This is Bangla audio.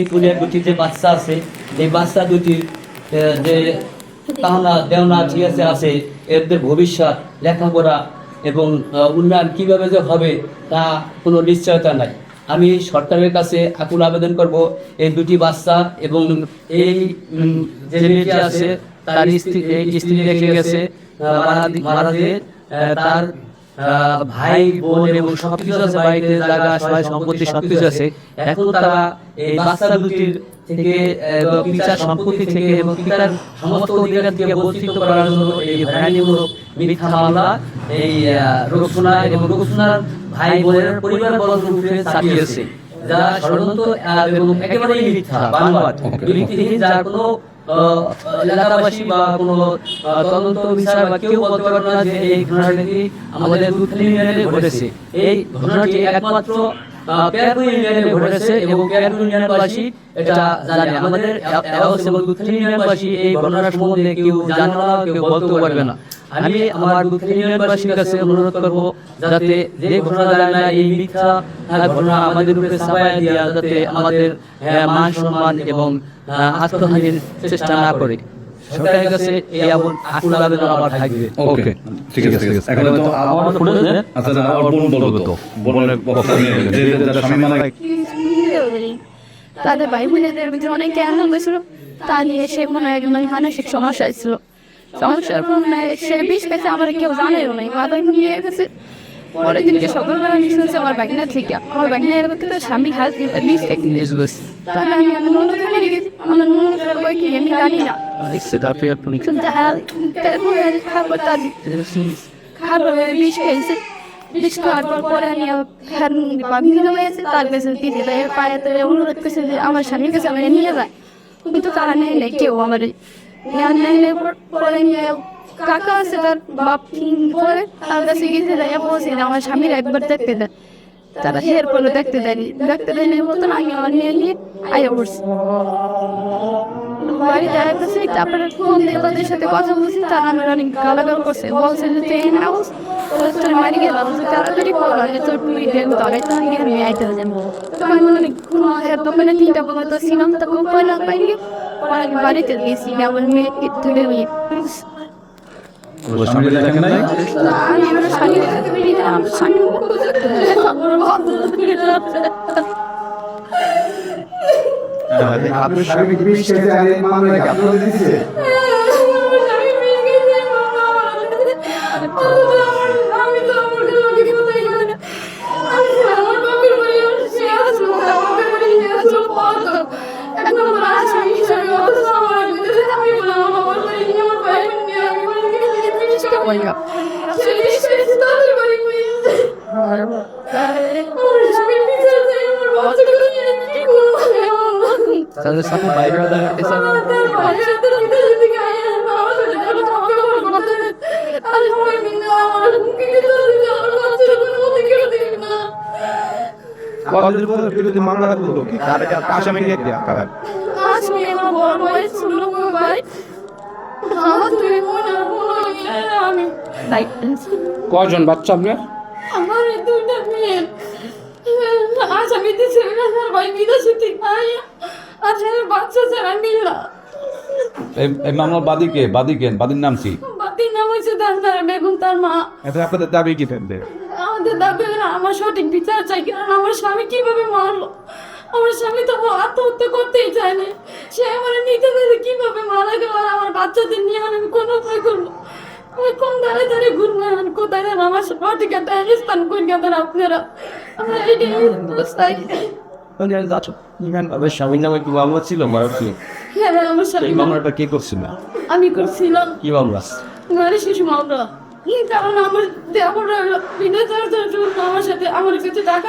এই কুলিয়ার দুটি যে বাচ্চা আছে এই বাচ্চা দুটির যে পাওনা দেওনা ঠিক আছে এদের ভবিষ্যৎ লেখাপড়া এবং উন্নয়ন কীভাবে যে হবে তা কোনো নিশ্চয়তা নাই। আমি সরকারের কাছে আকুল আবেদন করব এই দুটি বাচ্চা এবং এই যে মেয়েটি আছে তার স্ত্রী এই স্ত্রী রেখে গেছে মারা দিয়ে তার ভাই, বোন এবং সবকিছু আছে, বাড়িতে জায়গা সবাই সম্পত্তি সবকিছু আছে। এখন তারা এই বাচ্চা দুটির থেকে পিতার সম্পত্তি থেকে এবং পিতার সমস্ত অধিকার থেকে বঞ্চিত করার জন্য এই হয়রানিমূলক মিথ্যা মামলা, এই রোকসোনা এবং রোকসোনার ভাই, বোনের পরিবার বর্গ উপরে চাপিয়েছে। যা ষড়যন্ত্র এবং একেবারেই মিথ্যা, বানোয়াট। যার কোনো এলাকাবাসী বা কোনো তদন্ত বিচার বা কেউ বলতে পারবে না যে এই ঘটনাটি আমাদের দুধ ঘটেছে। এই ঘটনাটি একমাত্র ইউনিয়নে ঘটেছে এবং ইউনিয়নবাসী এটা জানে আমাদের ইউনিয়নবাসী এই ঘটনার সম্বন্ধে কেউ জানে। না কেউ পারবে না আমি আমার ইউনিয়নবাসীর কাছে অনুরোধ করব যাতে যে ঘটনা জানে না এই মিথ্যা ঘটনা আমাদের উপরে যাতে আমাদের মান সম্মান এবং আত্মহানির চেষ্টা না করে সরকারের কাছে এই এমন আকুল আবেদন আমার থাকবে। ওকে ঠিক আছে ঠিক আছে। এখন তো আমার আচ্ছা আচ্ছা, আমার বোন বলব তো বোনের পক্ষ নিয়ে যে যে স্বামী মারা তাদের ভাই বোনেদের ভিতরে অনেক জ্ঞান হয়েছিল তা নিয়ে সে মনে হয় একজন মানসিক সমস্যা ছিল। সমস্যার কারণে সে বিষ পেয়েছে আমার কেউ জানেও নাই। মাথা নিয়ে গেছে পরের দিনকে সকালবেলা আমি শুনছি আমার বাগিনা থেকে আমার বাগিনার ভিতরে স্বামী হাত দিয়ে বিষ খেতে তাহলে আমি আমার ননদ নিয়ে গেছি আমার ননদ কই কি আমি জানি না। খাবার বিষ খেয়েছে। বিষ খাওয়ার পর পরে আমি বাগিনা হয়েছে তার কাছে দিদি পায়ে তো অনুরোধ করছে যে আমার স্বামীর কাছে আমার নিয়ে যায়। কিন্তু তারা নেই নেই কেউ আমার কাকা আছে তার পরে তার আমার স্বামীর একবার দেখতে দেয় তারা হের দেখতে দেয়নি দেখতে দেয়নি আমার নিয়ে নিয়ে আয়া তারপরে সাথে কথা তারা আমার অনেক গালাগাল করছে মারি গেলাম যে তাড়াতাড়ি খুব পাইনি পরে আমি বাড়িতে গেছি আমার মেয়েকে তুলে নিয়ে ওর স্বামী দেখেন নাই আমি আমার স্বামীর জিনিস কামাই না সে জিনিস তাদের বাড়ি গিয়েছে আমার স্বামীর পিছনে যাই আমার বাচ্চাগুলো নিয়ে কি করব তাদের সাথে বাইরে কতদিন পর বিরুদ্ধে কজন বাচ্চা আপনার? আমার দুইটা মেয়ে। আসামি দিছে আমার ভাই বিদেশে থেকে আচ্ছা বাচ্চা ছাড়া এই মামলার বাদী কে? বাদী কে বাদীর নাম কি? নাম বেগম তার মা। এটা আপনাদের দাবি কি ফেলবে আমাদের দাবি হলো আমার সঠিক বিচার চাই কারণ আমার স্বামী কীভাবে মারলো? আমার স্বামী তো আত্মহত্যা করতেই চায় না। সে আমার নিতে পেরে কীভাবে মারা গেল আর আমার বাচ্চাদের নিয়ে আমি কোন উপায় করব আমি কোন ধারে ধারে ঘুরবো এখন কোথায় যেন আমার সঠিক একটা স্থান করে গেলেন আপনারা। আমরা এটাই ছিল হ্যাঁ করছিল? আমি করছিলাম। কি মামলা? নারী শিশু মামলা। কারণ আমার আমার সাথে আমার কাছে টাকা